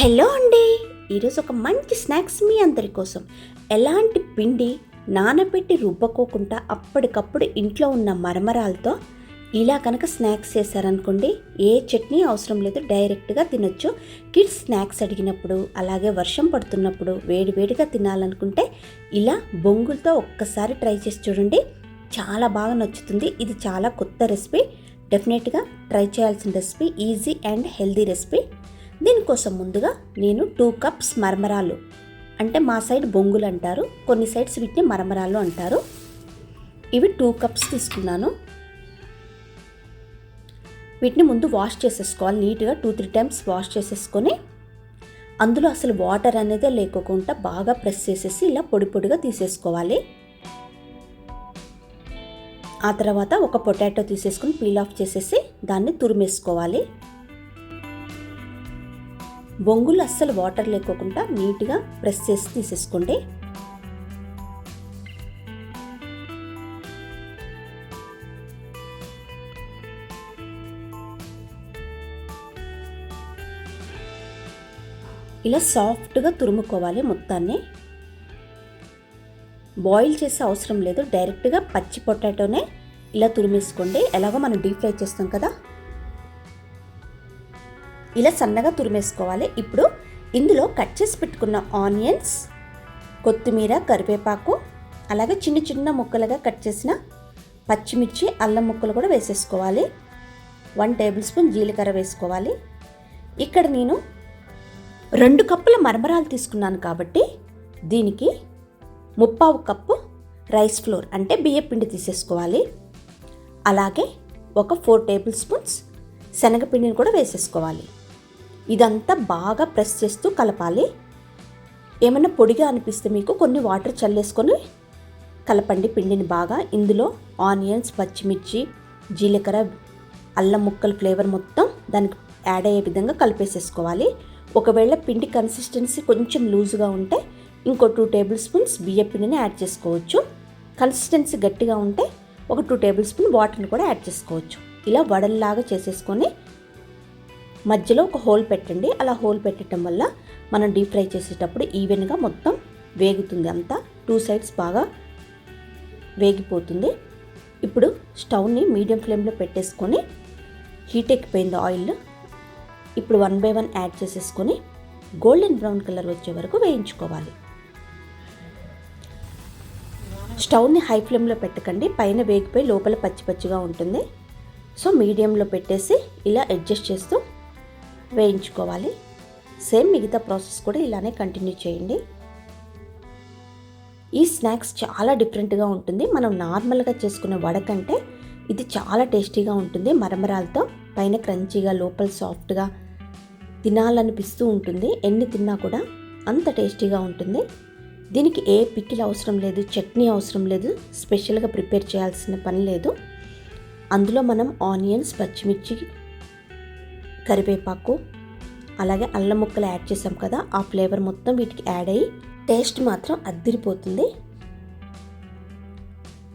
Hello అండి. ఈరోజు ఒక మంచి స్నాక్స్ మీ అందరి కోసం. ఎలాంటి పిండి నానబెట్టి రుబ్బకోకుండా అప్పటికప్పుడు ఇంట్లో ఉన్న మరమరాలతో ఇలా కనుక స్నాక్స్ చేశారనుకోండి ఏ చట్నీ అవసరం లేదు డైరెక్ట్గా తినొచ్చు. కిడ్స్ స్నాక్స్ అడిగినప్పుడు అలాగే వర్షం పడుతున్నప్పుడు వేడివేడిగా తినాలనుకుంటే ఇలా బొంగులతో ఒక్కసారి ట్రై చేసి చూడండి. చాలా బాగా నచ్చుతుంది. ఇది చాలా కొత్త రెసిపీ. డెఫినెట్గా ట్రై చేయాల్సిన recipe easy and healthy recipe. దీనికోసం ముందుగా నేను టూ కప్స్ మరమరాలు అంటే మా సైడ్ బొంగులు అంటారు కొన్ని సైడ్స్ వీటిని మరమరాలు అంటారు. ఇవి టూ కప్స్ తీసుకున్నాను. వీటిని ముందు వాష్ చేసేసుకోవాలి నీట్గా టూ త్రీ టైమ్స్ వాష్ చేసేసుకొని అందులో అసలు వాటర్ అనేది లేకోకుండా బాగా ప్రెస్ చేసేసి ఇలా పొడి పొడిగా తీసేసుకోవాలి. ఆ తర్వాత ఒక పొటాటో తీసేసుకుని పీల్ ఆఫ్ చేసేసి దాన్ని తురిమేసుకోవాలి. బొంగులు అస్సలు వాటర్ లేకోకుండా నీట్గా ప్రెస్ చేసి తీసేసుకోండి ఇలా సాఫ్ట్గా తురుముకోవాలి మొత్తాన్ని. బాయిల్ చేసే అవసరం లేదు. డైరెక్ట్గా పచ్చి పొటాటోనే ఇలా తురిమేసుకోండి. ఎలాగో మనం డీప్ ఫ్రై చేస్తాం కదా? ఇలా సన్నగా తురిమేసుకోవాలి. ఇప్పుడు ఇందులో కట్ చేసి పెట్టుకున్న ఆనియన్స్ కొత్తిమీర కరివేపాకు అలాగే చిన్న చిన్న ముక్కలుగా కట్ చేసిన పచ్చిమిర్చి అల్లం ముక్కలు కూడా వేసేసుకోవాలి. వన్ టేబుల్ స్పూన్ జీలకర్ర వేసుకోవాలి. ఇక్కడ నేను రెండు కప్పుల మరమరాలు తీసుకున్నాను కాబట్టి దీనికి ముప్పావు కప్పు రైస్ ఫ్లోర్ అంటే బియ్య పిండి తీసేసుకోవాలి. అలాగే ఒక ఫోర్ టేబుల్ స్పూన్స్ శనగపిండిని కూడా వేసేసుకోవాలి. ఇదంతా బాగా ప్రెస్ చేస్తూ కలపాలి. ఏమైనా పొడిగా అనిపిస్తే మీకు కొన్ని వాటర్ చల్లేసుకొని కలపండి పిండిని బాగా. ఇందులో ఆనియన్స్ పచ్చిమిర్చి జీలకర్ర అల్లం ముక్కల ఫ్లేవర్ మొత్తం దానికి యాడ్ అయ్యే విధంగా కలిపేసేసుకోవాలి. ఒకవేళ పిండి కన్సిస్టెన్సీ కొంచెం లూజ్గా ఉంటే ఇంకో టూ టేబుల్ స్పూన్స్ బియ్య పిండిని యాడ్ చేసుకోవచ్చు. కన్సిస్టెన్సీ గట్టిగా ఉంటే ఒక టూ టేబుల్ స్పూన్ వాటర్ని కూడా యాడ్ చేసుకోవచ్చు. ఇలా వడల్లాగా చేసేసుకొని మధ్యలో ఒక హోల్ పెట్టండి. అలా హోల్ పెట్టడం వల్ల మనం డీప్ ఫ్రై చేసేటప్పుడు ఈవెన్గా మొత్తం వేగుతుంది. అంతా టూ సైడ్స్ బాగా వేగిపోతుంది. ఇప్పుడు స్టవ్ని మీడియం ఫ్లేమ్లో పెట్టేసుకొని హీట్ ఎక్కిపోయింది ఆయిల్. ఇప్పుడు వన్ బై వన్ యాడ్ చేసేసుకొని గోల్డెన్ బ్రౌన్ కలర్ వచ్చే వరకు వేయించుకోవాలి. స్టవ్ని హై ఫ్లేమ్లో పెట్టకండి. పైన వేగిపోయి లోపల పచ్చి పచ్చిగా ఉంటుంది. సో మీడియంలో పెట్టేసి ఇలా అడ్జస్ట్ చేస్తూ వేయించుకోవాలి. సేమ్ మిగతా ప్రాసెస్ కూడా ఇలానే కంటిన్యూ చేయండి. ఈ స్నాక్స్ చాలా డిఫరెంట్గా ఉంటుంది. మనం నార్మల్గా చేసుకునే వడకంటే ఇది చాలా టేస్టీగా ఉంటుంది. మరమరాలతో పైన క్రంచీగా లోపల సాఫ్ట్గా తినాలనిపిస్తూ ఉంటుంది. ఎన్ని తిన్నా కూడా అంత టేస్టీగా ఉంటుంది. దీనికి ఏ పిక్కిల్ అవసరం లేదు చట్నీ అవసరం లేదు స్పెషల్గా ప్రిపేర్ చేయాల్సిన పని లేదు. అందులో మనం ఆనియన్స్ పచ్చిమిర్చి కరివేపాకు అలాగే అల్లం ముక్కలు యాడ్ చేసాం కదా ఆ ఫ్లేవర్ మొత్తం వీటికి యాడ్ అయ్యి టేస్ట్ మాత్రం అద్దిరిపోతుంది.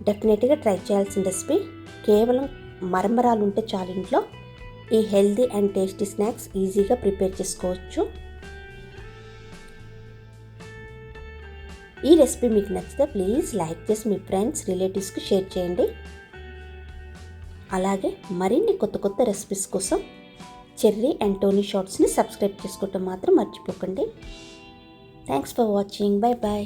డెఫినెట్గా ట్రై చేయాల్సిన రెసిపీ. కేవలం మరమరాలు ఉంటే చాలు ఇంట్లో. ఈ హెల్దీ అండ్ టేస్టీ స్నాక్స్ ఈజీగా ప్రిపేర్ చేసుకోవచ్చు. ఈ రెసిపీ మీకు నచ్చితే ప్లీజ్ లైక్ చేసి మీ ఫ్రెండ్స్ రిలేటివ్స్కి షేర్ చేయండి. అలాగే మరిన్ని కొత్త కొత్త రెసిపీస్ కోసం చెర్రీ అండ్ టోనీ షార్ట్స్ని సబ్స్క్రైబ్ చేసుకోవటం మాత్రం మర్చిపోకండి. Thanks for watching bye bye